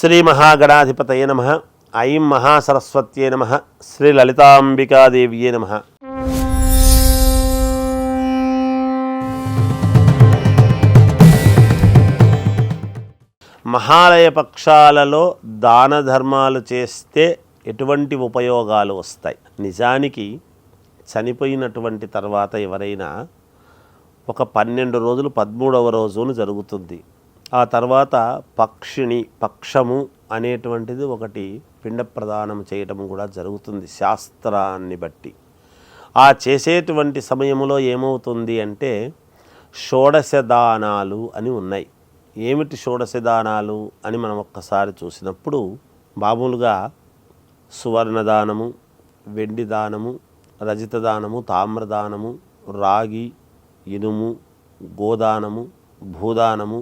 శ్రీ మహాగణాధిపతయ నమ. ఐం మహాసరస్వత్యే నమ. శ్రీ లలితాంబికాదేవ్యే నమ. మహాలయ పక్షాలలో దాన ధర్మాలు చేస్తే ఎటువంటి ఉపయోగాలు వస్తాయి? నిజానికి చనిపోయినటువంటి తర్వాత ఎవరైనా ఒక పన్నెండు రోజులు పదమూడవ రోజున జరుగుతుంది. ఆ తర్వాత పక్షిణి పక్షము అనేటువంటిది ఒకటి పిండ ప్రదానం చేయటం కూడా జరుగుతుంది శాస్త్రాన్ని బట్టి. ఆ చేసేటువంటి సమయంలో ఏమవుతుంది అంటే షోడశ దానాలు అని ఉన్నాయి. ఏమిటి షోడశ దానాలు అని మనం ఒక్కసారి చూసినప్పుడు మామూలుగా సువర్ణ దానము వెండి దానము రజిత దానము తామ్రదానము రాగి ఇనుము గోదానము భూదానము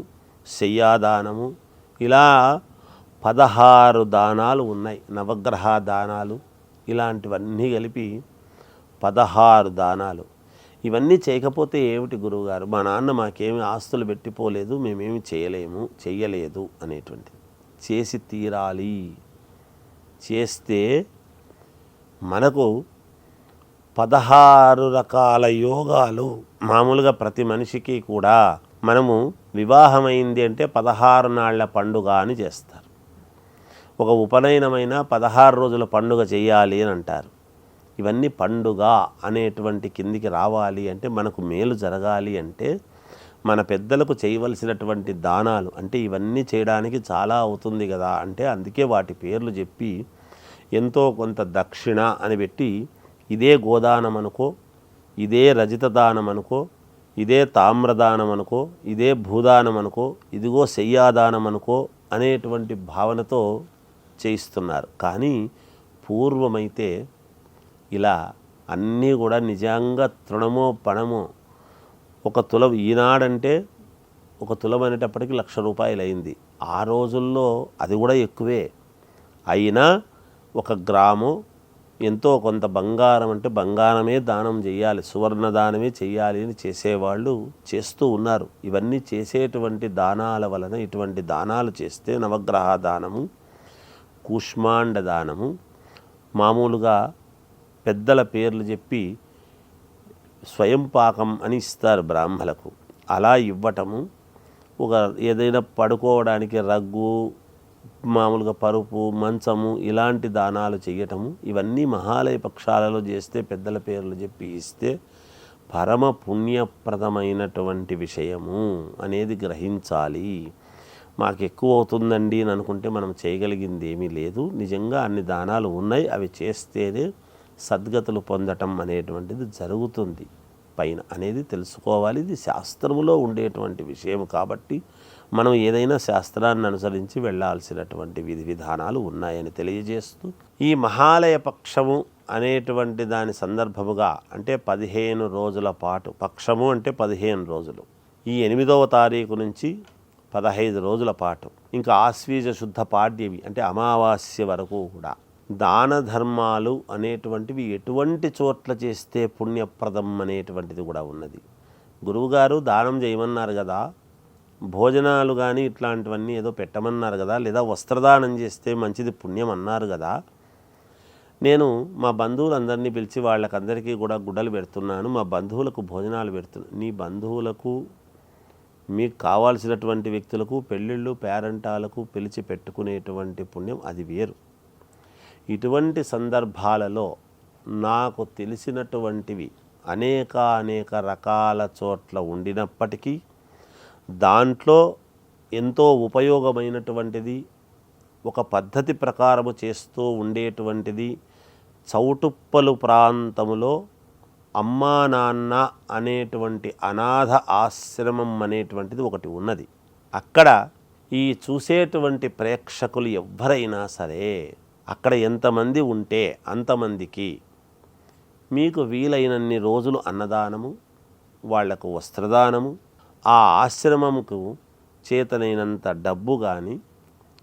శయ్యాదానము. ఇలా పదహారు దానాలు ఉన్నాయి. నవగ్రహ దానాలు ఇలాంటివన్నీ కలిపి పదహారు దానాలు. ఇవన్నీ చేయకపోతే ఏమిటి గురువుగారు? మా నాన్న మాకేమి ఆస్తులు పెట్టిపోలేదు మేమేమి చేయలేము చెయ్యలేదు అనేటువంటిది. చేసి తీరాలి. చేస్తే మనకు పదహారు రకాల యోగాలు మామూలుగా ప్రతి మనిషికి కూడా మనము వివాహమైంది అంటే పదహారు నాళ్ళ పండుగ అని చేస్తారు. ఒక ఉపనయనమైన పదహారు రోజుల పండుగ చేయాలి అని అంటారు. ఇవన్నీ పండుగ అనేటువంటి కిందికి రావాలి అంటే మనకు మేలు జరగాలి అంటే మన పెద్దలకు చేయవలసినటువంటి దానాలు అంటే ఇవన్నీ చేయడానికి చాలా అవుతుంది కదా అంటే అందుకే వాటి పేర్లు చెప్పి ఎంతో కొంత దక్షిణ అని పెట్టి ఇదే గోదానం అనుకో ఇదే రజిత దానం అనుకో ఇదే తామ్రదానం అనుకో ఇదే భూదానం అనుకో ఇదిగో శయ్యాదానం అనుకో అనేటువంటి భావనతో చేయిస్తున్నారు. కానీ పూర్వమైతే ఇలా అన్నీ కూడా నిజంగా తృణమో పణమో ఒక తులం ఈనాడంటే ఒక తులం అనేటప్పటికి లక్ష రూపాయలు అయింది ఆ రోజుల్లో అది కూడా ఎక్కువే. అయినా ఒక గ్రాము ఎంతో కొంత బంగారం అంటే బంగారమే దానం చేయాలి సువర్ణ దానమే చేయాలి అని చేసేవాళ్ళు చేస్తూ ఉన్నారు. ఇవన్నీ చేసేటువంటి దానాల వలన ఇటువంటి దానాలు చేస్తే నవగ్రహ దానము కూష్మాండ దానము మామూలుగా పెద్దల పేర్లు చెప్పి స్వయం పాకం అని ఇస్తారు బ్రాహ్మలకు. అలా ఇవ్వటము ఒక ఏదైనా పడుకోవడానికి రగ్గు మామూలుగా పరుపు మంచము ఇలాంటి దానాలు చేయటము ఇవన్నీ మహాలయ పక్షాలలో చేస్తే పెద్దల పేర్లు చెప్పి ఇస్తే పరమ పుణ్యప్రదమైనటువంటి విషయము అనేది గ్రహించాలి. మాకు ఎక్కువ అవుతుందండి అని అనుకుంటే మనం చేయగలిగింది ఏమీ లేదు. నిజంగా అన్ని దానాలు ఉన్నాయి. అవి చేస్తేనే సద్గతులు పొందటం అనేటువంటిది జరుగుతుంది. పైన అనేది తెలుసుకోవాలి. ఇది శాస్త్రములో ఉండేటువంటి విషయం కాబట్టి మనం ఏదైనా శాస్త్రాన్ని అనుసరించి వెళ్ళాల్సినటువంటి విధి విధానాలు ఉన్నాయని తెలియజేస్తూ ఈ మహాలయ పక్షము అనేటువంటి దాని సందర్భముగా అంటే పదిహేను రోజుల పాటు పక్షము అంటే పదిహేను రోజులు. ఈ ఎనిమిదవ తారీఖు నుంచి పదహైదు రోజుల పాటు ఇంకా ఆశ్వీజ శుద్ధ పాడ్యవి అంటే అమావాస్య వరకు కూడా. దాన ధర్మాలు అనేటువంటివి ఎటువంటి చోట్ల చేస్తే పుణ్యప్రదం అనేటువంటిది కూడా ఉన్నది. గురువుగారు దానం చేయమన్నారు కదా భోజనాలు కానీ ఇట్లాంటివన్నీ ఏదో పెట్టమన్నారు కదా లేదా వస్త్రదానం చేస్తే మంచిది పుణ్యం అన్నారు కదా. నేను మా బంధువులందరినీ పిలిచి వాళ్ళకందరికీ కూడా గుడ్డలు పెడుతున్నాను మా బంధువులకు భోజనాలు పెడుతున్నాను నీ బంధువులకు మీకు కావాల్సినటువంటి వ్యక్తులకు పెళ్ళిళ్ళు పేరంటాలకు పిలిచి పెట్టుకునేటువంటి పుణ్యం అది వేరు. ఇటువంటి సందర్భాలలో నాకు తెలిసినటువంటివి అనేక అనేక రకాల చోట్ల ఉండినప్పటికీ దాంట్లో ఎంతో ఉపయోగమైనటువంటిది ఒక పద్ధతి ప్రకారము చేస్తూ ఉండేటువంటిది చౌటుప్పలు ప్రాంతములో అమ్మా నాన్న అనేటువంటి అనాథ ఆశ్రమం అనేటువంటిది ఒకటి ఉన్నది. అక్కడ ఈ చూసేటువంటి ప్రేక్షకులు ఎవ్వరైనా సరే అక్కడ ఎంతమంది ఉంటే అంతమందికి మీకు వీలైనన్ని రోజులు అన్నదానము వాళ్ళకు వస్త్రదానము ఆ ఆశ్రమముకు చేతనైనంత డబ్బు కానీ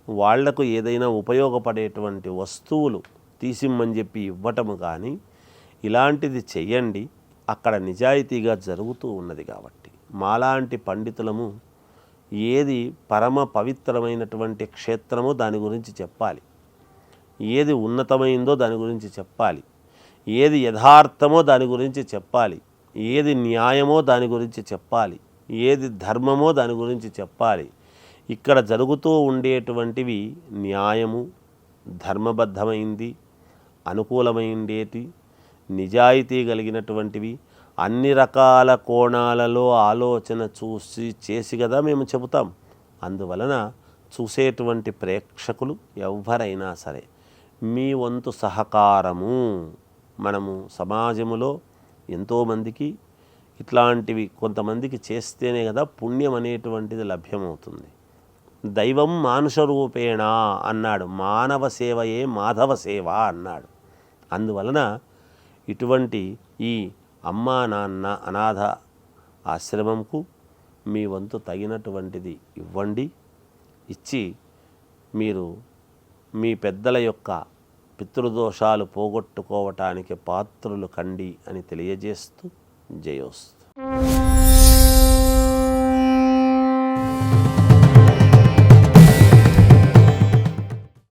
వాళ్ళకు ఏదైనా ఉపయోగపడేటువంటి వస్తువులు తీసిమ్మని చెప్పి ఇవ్వటము కానీ ఇలాంటిది చెయ్యండి. అక్కడ నిజాయితీగా జరుగుతూ ఉన్నది కాబట్టి. మాలాంటి పండితులము ఏది పరమ పవిత్రమైనటువంటి క్షేత్రమో దాని గురించి చెప్పాలి. ఏది ఉన్నతమైందో దాని గురించి చెప్పాలి. ఏది యథార్థమో దాని గురించి చెప్పాలి. ఏది న్యాయమో దాని గురించి చెప్పాలి. ఏది ధర్మమో దాని గురించి చెప్పాలి. ఇక్కడ జరుగుతూ ఉండేటువంటివి న్యాయము ధర్మబద్ధమైంది అనుకూలమైండేటి నిజాయితీ కలిగినటువంటివి అన్ని రకాల కోణాలలో ఆలోచన చూసి చేసి కదా మేము చెబుతాం. అందువలన చూసేటువంటి ప్రేక్షకులు ఎవరైనా సరే మీ వంతు సహకారము మనము సమాజములో ఎంతోమందికి ఇట్లాంటివి కొంతమందికి చేస్తేనే కదా పుణ్యం అనేటువంటిది లభ్యమవుతుంది. దైవం మానుష రూపేణ అన్నాడు. మానవ సేవయే మాధవ సేవ అన్నాడు. అందువలన ఇటువంటి ఈ అమ్మా నాన్న అనాథ ఆశ్రమంకు మీ వంతు తగినటువంటిది ఇవ్వండి. ఇచ్చి మీరు మీ పెద్దల యొక్క పితృదోషాలు పోగొట్టుకోవటానికి పాత్రులు కండి అని తెలియజేస్తూ జయోస్తు